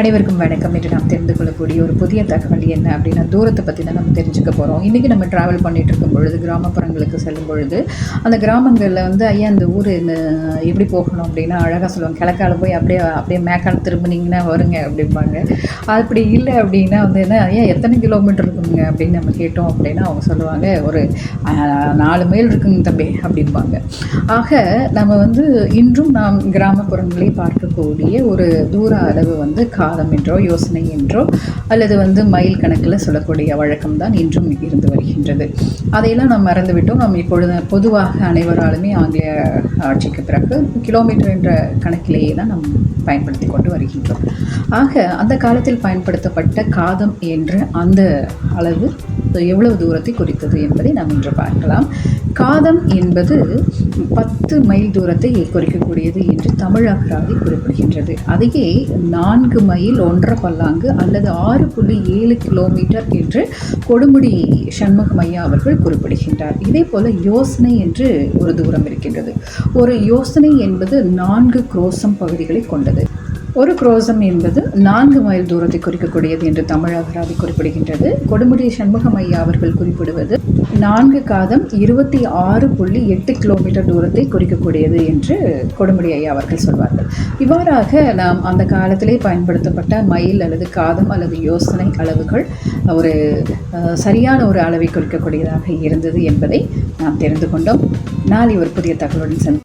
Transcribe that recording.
அனைவருக்கும் வணக்கம். என்று நாம் தெரிந்து கொள்ளக்கூடிய ஒரு புதிய தகவல் என்ன அப்படின்னா தூரத்தை பற்றி தான் நம்ம தெரிஞ்சுக்க போகிறோம் இன்றைக்கி நம்ம ட்ராவல் பண்ணிகிட்டு இருக்கும் பொழுது கிராமப்புறங்களுக்கு செல்லும் பொழுது அந்த கிராமங்களில் வந்து ஐயா இந்த ஊர் இந்த எப்படி போகணும்? அப்படின்னா அழகாக சொல்லுவாங்க. கிழக்கால போய் அப்படியே அப்படியே மேக்கால திரும்பினீங்கன்னா வருங்க அப்படிம்பாங்க. அப்படி இல்லை அப்படின்னா வந்து என்ன ஐயா எத்தனை கிலோமீட்டர் இருக்குங்க? அப்படின்னு நம்ம கேட்டோம் அப்படின்னா அவங்க சொல்லுவாங்க ஒரு நாலு மைல் இருக்குங்க தம்பி அப்படிம்பாங்க. ஆக நம்ம வந்து இன்றும் நாம் கிராமப்புறங்களே பார்க்கக்கூடிய ஒரு தூர அளவு வந்து காலம் என்றோ யோசனை என்றோ அல்லது வந்து மைல் கணக்கில் சொல்லக்கூடிய வழக்கம் தான் இன்றும் இருந்து வருகின்றது. அதையெல்லாம் நாம் மறந்துவிட்டோம். நாம் இப்பொழுது பொதுவாக அனைவராலுமே ஆங்கிலேய ஆட்சிக்கு பிறகு கிலோமீட்டர் என்ற கணக்கிலேயே தான் நாம் பயன்படுத்தி கொண்டு வருகின்றோம். ஆக அந்த காலத்தில் பயன்படுத்தப்பட்ட காதம் என்ற அந்த அளவு எவ்வளவு தூரத்தை குறித்தது என்பதை நாம் இன்று பார்க்கலாம். காதம் என்பது பத்து மைல் தூரத்தை குறிக்கக்கூடியது என்று தமிழ் அகராதி குறிப்பிடுகின்றது. அதையே நான்கு மைல் ஒன்றரை பல்லாங்கு அல்லது ஆறு புள்ளி ஏழு கிலோமீட்டர் என்று கொடுமுடி சண்முகம் ஐயா அவர்கள் குறிப்பிடுகின்றார். இதே போல யோசனை என்று ஒரு தூரம் இருக்கின்றது. ஒரு யோசனை என்பது நான்கு குரோசம் பகுதிகளை கொண்டது. ஒரு குரோசம் என்பது நான்கு மைல் தூரத்தை குறிக்கக்கூடியது என்று தமிழ் அகராதி குறிப்பிடுகின்றது. கொடுமுடி சண்முகம் ஐயா அவர்கள் குறிப்பிடுவது நான்கு காதம் இருபத்தி ஆறு புள்ளி எட்டு கிலோமீட்டர் தூரத்தை குறிக்கக்கூடியது என்று கொடுமுடி ஐயா அவர்கள் சொல்வார்கள். இவ்வாறாக நாம் அந்த காலத்திலே பயன்படுத்தப்பட்ட மைல் அல்லது காதம் அல்லது யோசனை அளவுகள் ஒரு சரியான ஒரு அளவை குறிக்கக்கூடியதாக இருந்தது என்பதை நாம் தெரிந்து கொண்டோம். நாளை ஒரு புதிய தகவலுடன் சந்தி